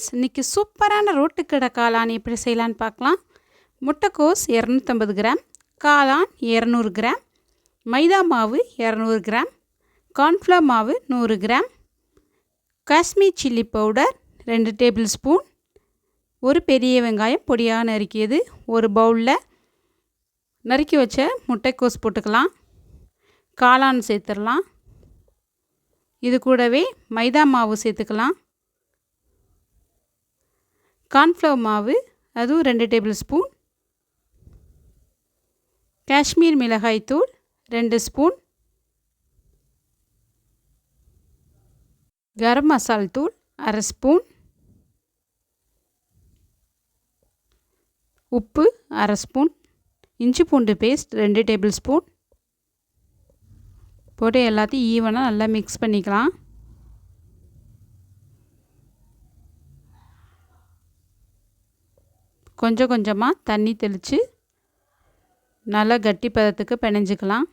Friends இன்றைக்கி சூப்பரான ரோட்டுக்கடை காளான் எப்படி செய்யலான்னு பார்க்கலாம். முட்டைக்கோஸ் இரநூத்தம்பது கிராம் காளான் இரநூறு கிராம் மைதா மாவு இரநூறு கிராம் கார்ன்ஃப்ளவர் மாவு நூறு கிராம் காஷ்மீர் சில்லி பவுடர் ரெண்டு டேபிள் ஸ்பூன் ஒரு பெரிய வெங்காயம் பொடியாக நறுக்கியது ஒரு பவுலில் நறுக்கி வச்ச முட்டைக்கோஸ் போட்டுக்கலாம். காளான் சேர்த்துடலாம். இது கூடவே மைதா மாவு சேர்த்துக்கலாம். கார்ன்ஃப்ளவர் மாவு அதுவும் ரெண்டு டேபிள் ஸ்பூன். காஷ்மீர் மிளகாய் தூள் ரெண்டு ஸ்பூன். கரம் மசால் தூள் அரை ஸ்பூன். உப்பு அரை ஸ்பூன். இஞ்சி பூண்டு பேஸ்ட் ரெண்டு டேபிள் ஸ்பூன். போட்டு எல்லாத்தையும் ஈவனாக நல்லா மிக்ஸ் பண்ணிக்கலாம். கொஞ்சம் கொஞ்சமாக தண்ணி தெளித்து நல்லா கட்டி பதத்துக்கு பிணைஞ்சிக்கலாம்.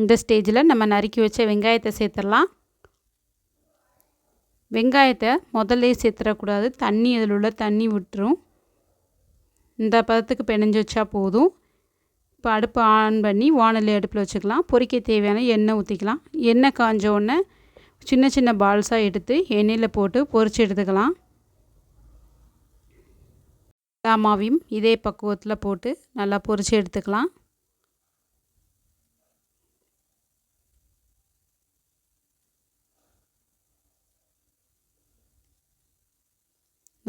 இந்த ஸ்டேஜில் நம்ம நறுக்கி வச்ச வெங்காயத்தை சேர்த்துடலாம். வெங்காயத்தை முதல்ல சேர்த்துடக்கூடாது. தண்ணி அதில் உள்ள தண்ணி விட்டுரும். இந்த பதத்துக்கு பிணைஞ்சு வச்சா போதும். இப்போ அடுப்பு ஆன் பண்ணி வானொலி அடுப்பில் வச்சுக்கலாம். பொறிக்க தேவையான எண்ணெய் ஊற்றிக்கலாம் எண்ணெய் காஞ்ச உடனே சின்ன சின்ன பால்ஸாக எடுத்து எண்ணெயில் போட்டு பொறிச்சு எடுத்துக்கலாம். தாமாவையும் இதே பக்குவத்தில் போட்டு நல்லா பொரித்து எடுத்துக்கலாம்.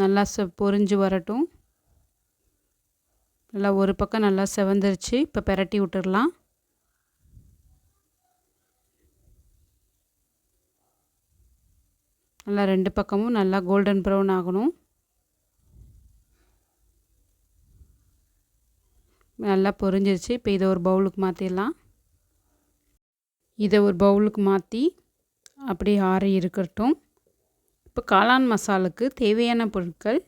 நல்லா செ பொரிஞ்சு வரட்டும். நல்லா ஒரு பக்கம் நல்லா செவந்துருச்சு. இப்போ பெரட்டி விட்டுடலாம் நல்லா ரெண்டு பக்கமும் நல்லா கோல்டன் ப்ரௌன் ஆகணும். நல்லா பொரிஞ்சிருச்சு. இப்போ இதை ஒரு பவுலுக்கு மாற்றிடலாம் இதை ஒரு பவுலுக்கு மாற்றி அப்படியே ஆறி இருக்கட்டும். இப்போ காளான் மசாலுக்கு தேவையான பொருட்கள்.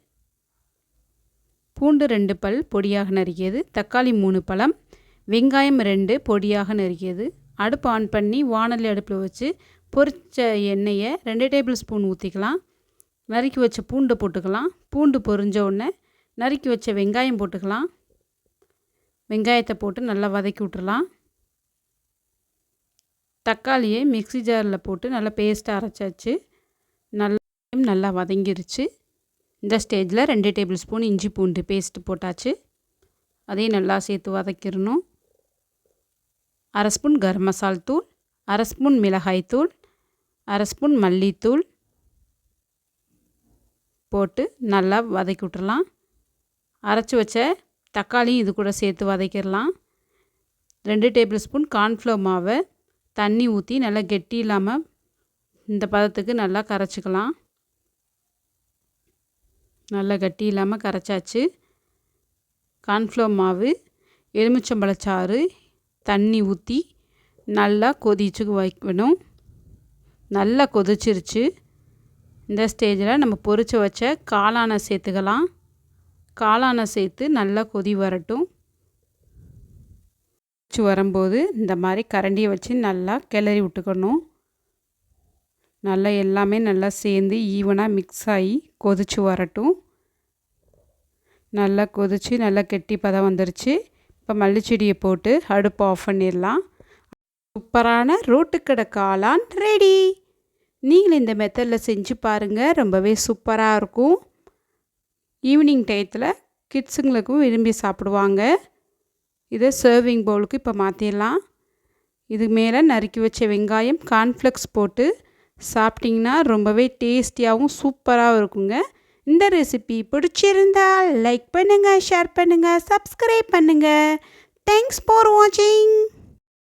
பூண்டு ரெண்டு பல் பொடியாக நறுக்கியது. தக்காளி மூணு பழம். வெங்காயம் ரெண்டு பொடியாக நறுக்கியது. அடுப்பு ஆன் பண்ணி வானலி அடுப்பில் வச்சு பொரித்த எண்ணெயை ரெண்டு டேபிள் ஸ்பூன் ஊற்றிக்கலாம். நறுக்கி வச்ச பூண்டை போட்டுக்கலாம். பூண்டு பொரிஞ்ச உடனே நறுக்கி வச்ச வெங்காயம் போட்டுக்கலாம். வெங்காயத்தை போட்டு நல்லா வதக்கி விட்டுறலாம். தக்காளியை மிக்சி ஜாரில் போட்டு நல்லா பேஸ்ட்டாக அரைச்சாச்சு. நல்லா நல்லா வதங்கிருச்சு. இந்த ஸ்டேஜில் ரெண்டு டேபிள் ஸ்பூன் இஞ்சி பூண்டு பேஸ்ட்டு போட்டாச்சு. அதையும் நல்லா சேர்த்து வதக்கிடணும். அரை ஸ்பூன் கரம் மசால் தூள் அரை ஸ்பூன் மிளகாய் தூள் அரை ஸ்பூன் மல்லித்தூள் போட்டு நல்லா வதக்கி விட்டுறலாம். அரைச்சி வச்ச தக்காளியும் இது கூட சேர்த்து வதக்கிடலாம். ரெண்டு டேபிள் ஸ்பூன் கார்ன்ஃப்ளவர் மாவை. தண்ணி ஊற்றி நல்லா கெட்டி இல்லாமல் இந்த பதத்துக்கு நல்லா கரைச்சிக்கலாம். நல்லா கட்டி இல்லாமல் கரைச்சாச்சு. கார்ன்ஃப்ளவர் மாவு எலுமிச்சம்பழச்சாறு தண்ணி ஊற்றி நல்லா கொதிச்சு வைக்கணும். நல்லா கொதிச்சிருச்சு. இந்த ஸ்டேஜில் நம்ம பொறிச்சு வச்ச காளானை சேர்த்துக்கலாம். காளானை சேர்த்து நல்லா கொதி வரட்டும். வச்சு வரும்போது இந்த மாதிரி கரண்டியை வச்சு நல்லா கிளறி விட்டுக்கணும். நல்லா எல்லாமே நல்லா சேர்ந்து ஈவனாக மிக்ஸ் ஆகி கொதிச்சு வரட்டும். நல்லா கொதிச்சு நல்லா கெட்டி பதம் வந்துருச்சு. இப்போ மல்லிச்செடியை போட்டு அடுப்பு ஆஃப் பண்ணிடலாம். சூப்பரான ரோட்டுக்கடை காளான் ரெடி நீங்களும் இந்த மெத்தடில் செஞ்சு பாருங்கள் ரொம்பவே சூப்பராக இருக்கும். ஈவினிங் டயத்தில் கிட்ஸுங்களுக்கும் விரும்பி சாப்பிடுவாங்க. இதை சர்விங் பவுலுக்கு இப்போ மாற்றிடலாம் இது மேலே நறுக்கி வச்ச வெங்காயம் கார்ன்ஃப்ளெக்ஸ் போட்டு சாப்பிட்டிங்கன்னா ரொம்பவே டேஸ்டியாகவும் சூப்பராகவும் இருக்குங்க. இந்த ரெசிபி பிடிச்சிருந்தால் லைக் பண்ணுங்கள் ஷேர் பண்ணுங்கள் சப்ஸ்கிரைப் பண்ணுங்கள் தேங்க்ஸ் ஃபார் வாட்சிங்